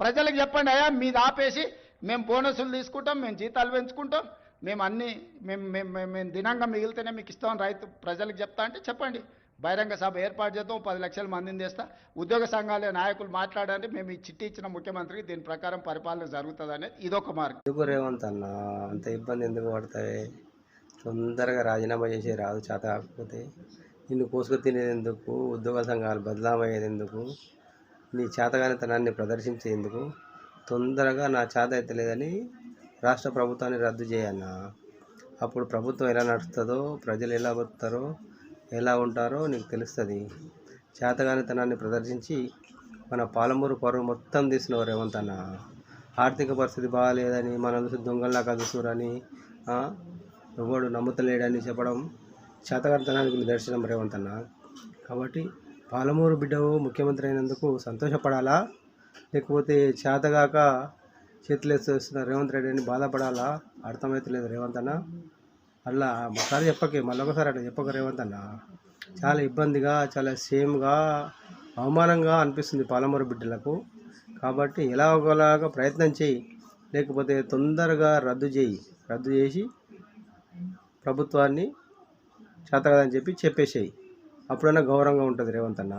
ప్రజలకు చెప్పండి అయ్యా మీది ఆపేసి మేము బోనసులు తీసుకుంటాం మేము జీతాలు పెంచుకుంటాం మేము అన్నీ మేము మేము మేము మేము దినంగా మిగిలితేనే మీకు ఇస్తాం రైతు ప్రజలకు చెప్తా అంటే చెప్పండి. బహిరంగ సభ ఏర్పాటు చేద్దాం పది లక్షల మందిని తెస్తా ఉద్యోగ సంఘాల నాయకులు మాట్లాడండి మేము ఈ చిట్టి ఇచ్చిన ముఖ్యమంత్రికి దీని ప్రకారం పరిపాలన జరుగుతుంది అనేది ఇదొక మార్గం. ఎందుకు రేవంత్ అన్న? అంత ఇబ్బంది ఎందుకు పడతాయి తొందరగా రాజీనామా చేసే రాదు చేత కాకపోతే నిన్ను కోసుకు తినేది ఎందుకు? ఉద్యోగ సంఘాలు బదలామయ్యేది ఎందుకు? నీ చేతగానితనాన్ని ప్రదర్శించేందుకు తొందరగా నా చేత అయితే లేదని రాష్ట్ర ప్రభుత్వాన్ని రద్దు చేయన్నా. అప్పుడు ప్రభుత్వం ఎలా నడుస్తుందో ప్రజలు ఎలా బతుకుతారో ఎలా ఉంటారో నీకు తెలుస్తుంది. చేతగానితనాన్ని ప్రదర్శించి మన పాలమూరు పరువు మొత్తం తీసినవు రేవంత్ అన్న. ఆర్థిక పరిస్థితి బాగాలేదని మనల్ని దొంగల్లా కలుసురని ఎవడు నమ్ముతలేడని చెప్పడం చేతగానితనానికి నిదర్శనం రేవంత్ అన్న. కాబట్టి పాలమూరు బిడ్డవు ముఖ్యమంత్రి అయినందుకు సంతోషపడాలా? లేకపోతే చేతగాక చేతులేస్తున్న రేవంత్ రెడ్డి అని బాధపడాలా? అర్థమవుతలేదు రేవంత్ అన్న. అలా ఒకసారి చెప్పకే మళ్ళొకసారి అట్లా చెప్పక రేవంత్ అన్న. చాలా ఇబ్బందిగా చాలా సేమ్గా అవమానంగా అనిపిస్తుంది పాలమూరు బిడ్డలకు. కాబట్టి ఎలా ఒకలాగా ప్రయత్నం చేయి. లేకపోతే తొందరగా రద్దు చేయి. రద్దు చేసి ప్రభుత్వాన్ని చేతగదని చెప్పి చెప్పేసేయి. అప్పుడైనా గౌరవంగా ఉంటుంది రేవంత్ అన్న.